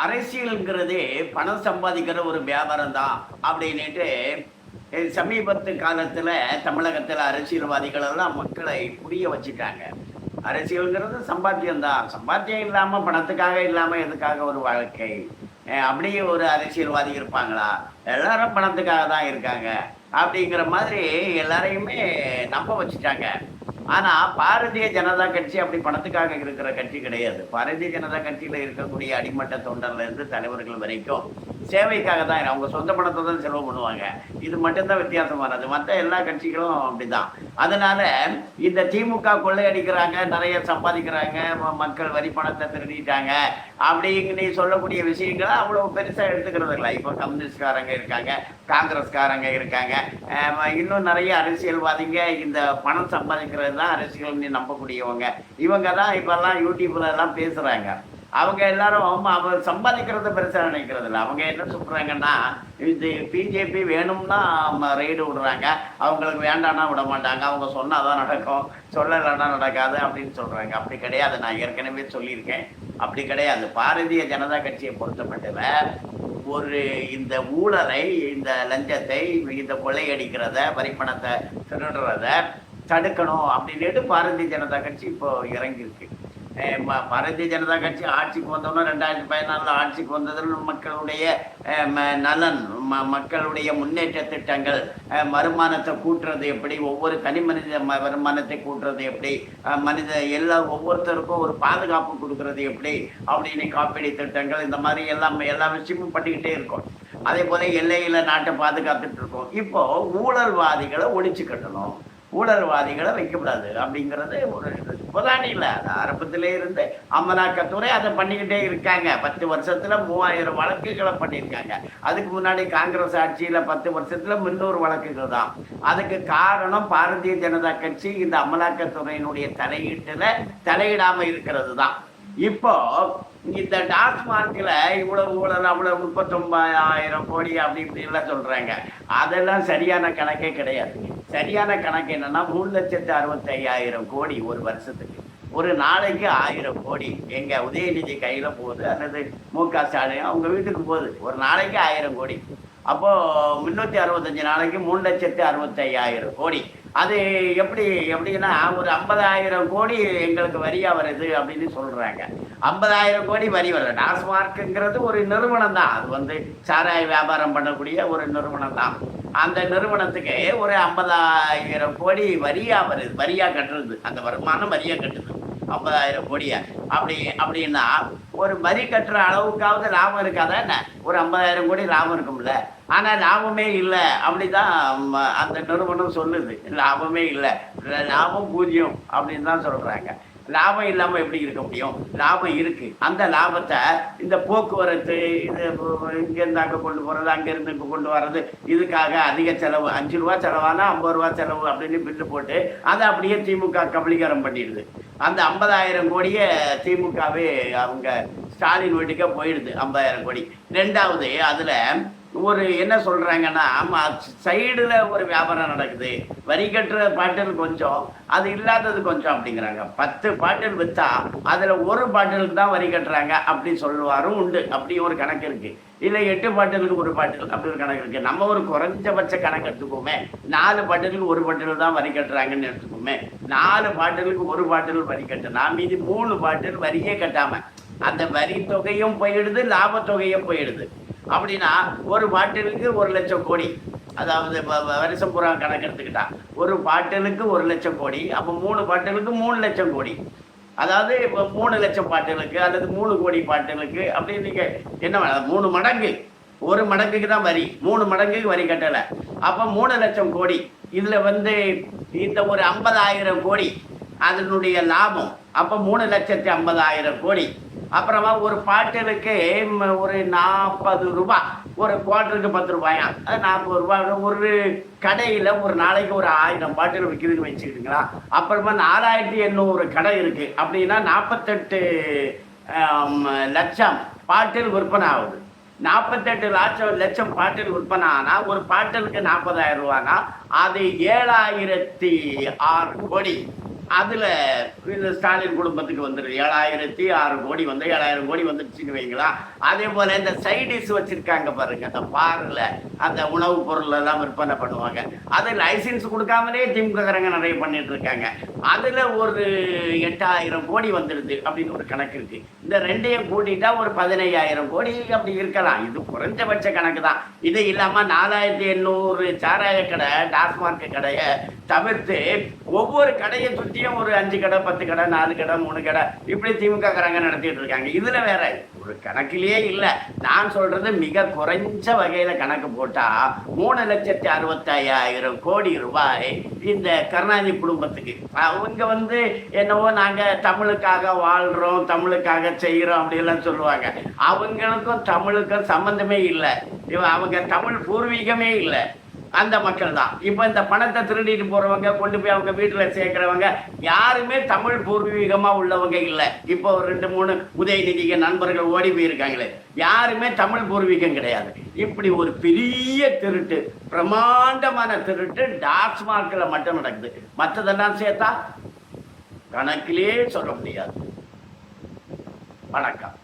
அரசியலுங்கிறது பணம் சம்பாதிக்கிற ஒரு வியாபாரம் தான் அப்படின்னுட்டு சமீபத்து காலத்தில் தமிழகத்தில் அரசியல்வாதிகள் எல்லாம் மக்களை புரிய வச்சுட்டாங்க. அரசியலுங்கிறது சம்பாத்தியம் தான் சம்பாத்தியம் இல்லாமல் பணத்துக்காக இல்லாமல் எதுக்காக ஒரு வாழ்க்கை? அப்படியே ஒரு அரசியல்வாதி இருப்பாங்களா? எல்லாரும் பணத்துக்காக தான் இருக்காங்க. அப்படிங்கிற மாதிரி எல்லாரையுமே நம்ப வச்சுட்டாங்க. ஆனா பாரதிய ஜனதா கட்சி அப்படி பணத்துக்காக இருக்கிற கட்சி கிடையாது. பாரதிய ஜனதா கட்சியில இருக்கக்கூடிய அடிமட்ட தொண்டர்ல இருந்து தலைவர்கள் வரைக்கும் சேவைக்காக தான் அவங்க சொந்த பணத்தை தான் செலவு பண்ணுவாங்க. இது மட்டும்தான் வித்தியாசமானது. மற்ற எல்லா கட்சிகளும் அப்படிதான். அதனால இந்த திமுக கொள்ளையடிக்கிறாங்க நிறைய சம்பாதிக்கிறாங்க மக்கள் வரி பணத்தை திருடிட்டாங்க நீ சொல்லக்கூடிய விஷயங்களை அவ்வளவு பெருசா எடுத்துக்கிறது இல்லை. இப்போ கம்யூனிஸ்ட்காரங்க இருக்காங்க காங்கிரஸ்காரங்க இருக்காங்க. இன்னும் நிறைய அரசியல்வாதிங்க இந்த பணம் சம்பாதிக்கிறது தான் அரசியல் நம்பக்கூடியவங்க. இவங்க தான் இப்பெல்லாம் யூடியூப்ல எல்லாம் பேசுறாங்க. அவங்க எல்லாரும் அவங்க அவர் சம்பாதிக்கிறத பெருசாக நினைக்கிறது இல்லை. அவங்க என்ன சொல்கிறாங்கன்னா இது பிஜேபி வேணும்னா ரைடு விடுறாங்க. அவங்களுக்கு வேண்டாம்னா விட மாட்டாங்க. அவங்க சொன்னாதான் நடக்கும். சொல்லலைன்னா நடக்காது அப்படின்னு சொல்கிறாங்க அப்படி கிடையாது. நான் ஏற்கனவே சொல்லியிருக்கேன். அப்படி கிடையாது. பாரதிய ஜனதா கட்சியை பொறுத்தமட்டில் ஒரு இந்த ஊழலை இந்த லஞ்சத்தை இந்த கொள்ளையடிக்கிறத வரிப்பணத்தை திருடுறத தடுக்கணும் அப்படின்னுட்டு பாரதிய ஜனதா கட்சி இப்போ இறங்கியிருக்கு. பாரதிய ஜனதா கட்சி ஆட்சிக்கு வந்தோம்னா ரெண்டாயிரத்தி பதினாலில் ஆட்சிக்கு வந்ததில் மக்களுடைய ம- நலன் ம- மக்களுடைய முன்னேற்ற திட்டங்கள் வருமானத்தை கூட்டுறது எப்படி ஒவ்வொரு தனி மனித ம- வருமானத்தை கூட்டுறது எப்படி மனித எல்லா ஒவ்வொருத்தருக்கும் ஒரு பாதுகாப்பு கொடுக்கறது எப்படி அப்படின்னு காப்பீடு திட்டங்கள் இந்த மாதிரி எல்லாம் எல்லா விஷயமும் பண்ணிக்கிட்டே இருக்கோம். அதே போல எல்லையில் நாட்டை பாதுகாத்துட்டு இருக்கோம். இப்போ ஊழல்வாதிகளை ஒழிச்சு கட்டணும். ஊழல்வாதிகளை வைக்கக்கூடாது அப்படிங்கிறது ஒரு இப்போதான் இல்லை. அது ஆரம்பத்திலே இருந்து அமலாக்கத்துறை அதை பண்ணிக்கிட்டே இருக்காங்க. பத்து வருஷத்தில் மூவாயிரம் வழக்குகளை பண்ணியிருக்காங்க. அதுக்கு முன்னாடி காங்கிரஸ் ஆட்சியில் பத்து வருஷத்தில் முன்னூறு வழக்குகள் தான். அதுக்கு காரணம் பாரதிய ஜனதா கட்சி இந்த அமலாக்கத்துறையினுடைய தலையீட்டில் தலையிடாமல் இருக்கிறது தான். இப்போ இந்த டாஸ்மார்க்கில் இவ்வளவு ஊழல் அவ்வளோ முப்பத்தொம்பதாயிரம் கோடி அப்படி இப்படி எல்லாம் அதெல்லாம் சரியான கணக்கே கிடையாது. சரியான கணக்கு என்னன்னா மூணு லட்சத்து அறுபத்தி ஐயாயிரம் கோடி ஒரு வருஷத்துக்கு. ஒரு நாளைக்கு ஆயிரம் கோடி. எங்க உதயநிதி கையில போகுது அல்லது மு க ஸ்டாலின் அவங்க வீட்டுக்கு போகுது. ஒரு நாளைக்கு ஆயிரம் கோடி. அப்போ முன்னூத்தி அறுபத்தஞ்சு நாளைக்கு மூணு லட்சத்து அறுபத்தி ஐயாயிரம் கோடி. அது எப்படி எப்படின்னா ஒரு ஐம்பதாயிரம் கோடி எங்களுக்கு வரியா வருது அப்படின்னு சொல்றாங்க. ஐம்பதாயிரம் கோடி வரி வரல. டாஸ்மார்க்குங்கிறது ஒரு நிறுவனம் தான். அது வந்து சாராய வியாபாரம் பண்ணக்கூடிய ஒரு நிறுவனம் தான். அந்த நிறுவனத்துக்கு ஒரு ஐம்பதாயிரம் கோடி வரியா வருது வரியா கட்டுறது. அந்த வருமானம் வரியா கட்டுது. ஐம்பதாயிரம் கோடியா அப்படி அப்படின்னா ஒரு வரி கட்டுற அளவுக்காவது லாபம் இருக்காதா என்ன? ஒரு ஐம்பதாயிரம் கோடி லாபம் இருக்கும்ல. ஆனா லாபமே இல்லை. அப்படிதான் அந்த நிறுவனம் சொல்லுது. லாபமே இல்லை. லாபம் பூஜ்ஜியம் அப்படின்னு தான் சொல்றாங்க. லாபம் இல்லாமல் எப்படி இருக்க முடியும்? லாபம் இருக்குது அந்த லாபத்தை இந்த போக்குவரத்து இது இங்கேருந்து அங்கே கொண்டு போகிறது அங்கேருந்து இங்கே கொண்டு வர்றது இதுக்காக அதிக செலவு. அஞ்சு ரூபா செலவானா ஐம்பது ரூபா செலவு அப்படின்னு பில்லு போட்டு அதை அப்படியே திமுக கபலீகரம் பண்ணிடுது. அந்த ஐம்பதாயிரம் கோடியே திமுகவே அவங்க ஸ்டாலின் வீட்டுக்கே போயிடுது ஐம்பதாயிரம் கோடி. ரெண்டாவது அதில் ஒரு என்ன சொல்றாங்கன்னா ஆமா சைடுல ஒரு வியாபாரம் நடக்குது. வரி கட்டுற பாட்டில் கொஞ்சம் அது இல்லாதது கொஞ்சம் அப்படிங்கிறாங்க. பத்து பாட்டில் வித்தா அதுல ஒரு பாட்டிலுக்கு தான் வரி கட்டுறாங்க அப்படி சொல்லுவாரும் உண்டு. அப்படி ஒரு கணக்கு இருக்கு. இல்ல எட்டு பாட்டிலுக்கு ஒரு பாட்டில் அப்படி ஒரு கணக்கு இருக்கு. நம்ம ஒரு குறைஞ்சபட்ச கணக்கு எடுத்துக்கோமே. நாலு பாட்டிலுக்கு ஒரு பாட்டில் தான் வரி கட்டுறாங்கன்னு எடுத்துக்கோமே. நாலு பாட்டிலுக்கு ஒரு பாட்டில் வரி கட்டுனா மீதி மூணு பாட்டில் வரியே கட்டாம அந்த வரி தொகையும் போயிடுது லாப தொகையும் போயிடுது. அப்படின்னா ஒரு பாட்டிலுக்கு ஒரு லட்சம் கோடி. அதாவது வருஷம் பூரா கணக்கெடுத்துக்கிட்டா. ஒரு பாட்டிலுக்கு ஒரு லட்சம் கோடி அப்போ மூணு பாட்டிலுக்கு மூணு லட்சம் கோடி. அதாவது இப்போ மூணு லட்சம் பாட்டிலுக்கு அல்லது மூணு கோடி பாட்டிலுக்கு அப்படின்னு நீங்கள் என்ன வேணும்? மூணு மடங்கு. ஒரு மடங்குக்கு தான் வரி மூணு மடங்குக்கு வரி கட்டலை. அப்போ மூணு லட்சம் கோடி இதில் வந்து இந்த ஒரு ஐம்பதாயிரம் கோடி அதனுடைய லாபம். அப்போ மூணு லட்சத்தி ஐம்பதாயிரம் கோடி. அப்புறமா ஒரு பாட்டிலுக்கு ஒரு நாற்பது ரூபாய் ஒரு குவார்ட்டருக்கு பத்து ரூபாயா? அது நாற்பது ரூபாய் ஒரு கடையில் ஒரு நாளைக்கு ஒரு ஆயிரம் பாட்டில் விற்கிறதுன்னு வச்சுக்கிட்டுங்களா? அப்புறமா நாலாயிரத்தி எண்ணூறு கடை இருக்குது அப்படின்னா நாற்பத்தெட்டு லட்சம் பாட்டில் விற்பனை ஆகுது. நாற்பத்தெட்டு லட்சம் லட்சம் பாட்டில் விற்பனை ஆனால் ஒரு பாட்டிலுக்கு நாற்பதாயிரம் ரூபானா அது ஏழாயிரத்தி ஆறு கோடி. அதில் இந்த ஸ்டாலின் குடும்பத்துக்கு வந்துடுது ஏழாயிரத்தி ஆறு கோடி வந்து ஏழாயிரம் கோடி வந்துடுச்சுன்னு வைங்களா? அதே போல் இந்த சைடிஸ் வச்சுருக்காங்க பாருங்க. அந்த பாரில் அந்த உணவுப் பொருள் எல்லாம் விற்பனை பண்ணுவாங்க. அது லைசென்ஸ் கொடுக்காமலே திமுககாரங்க நிறைய பண்ணிட்டு இருக்காங்க. அதில் ஒரு எட்டாயிரம் கோடி வந்துடுது அப்படின்னு ஒரு கணக்கு இருக்குது இந்த ரெண்டையும் கூட்டிட்டா ஒரு பதினையாயிரம் கோடி அப்படி இருக்கலாம். இது குறைஞ்சபட்ச கணக்கு தான் இது இல்லாமல் நாலாயிரத்தி எண்ணூறு சாராய கடை டாஸ்மார்க் கடையை தவிர்த்து ஒவ்வொரு கடையை சுற்றியும் ஒரு அஞ்சு கடை பத்து கடை நாலு கடை மூணு கடை இப்படி திமுக காரங்க நடத்திட்டு இருக்காங்க. இதுல வேற ஒரு கணக்கிலேயே இல்லை. நான் சொல்றது மிக குறைஞ்ச வகையில கணக்கு போட்டா மூணு லட்சத்தி அறுபத்தாயிரம் கோடி ரூபாய் இந்த கருணாநிதி குடும்பத்துக்கு. அவங்க வந்து என்னவோ நாங்க தமிழுக்காக வாழ்றோம் தமிழுக்காக செய்யறோம் அப்படிலாம் சொல்லுவாங்க. அவங்களுக்கும் தமிழுக்கும் சம்பந்தமே இல்லை. இவன் அவங்க தமிழ் பூர்வீகமே இல்லை. அந்த மக்கள் தான் இப்போ இந்த பணத்தை திருடிட்டு போறவங்க கொண்டு போய் அவங்க வீட்டில் சேர்க்கிறவங்க யாருமே தமிழ் பூர்வீகமாக உள்ளவங்க இல்லை. இப்போ ஒரு ரெண்டு மூணு உதயநிதிக்கு நண்பர்கள் ஓடி போயிருக்காங்களே. யாருமே தமிழ் பூர்வீகம் கிடையாது. இப்படி ஒரு பெரிய திருட்டு பிரமாண்டமான திருட்டு டாஸ்மார்க்கில் மட்டும் நடக்குது. மற்றதெல்லாம் சேர்த்தா கணக்கிலே சொல்ல முடியாது. வணக்கம்.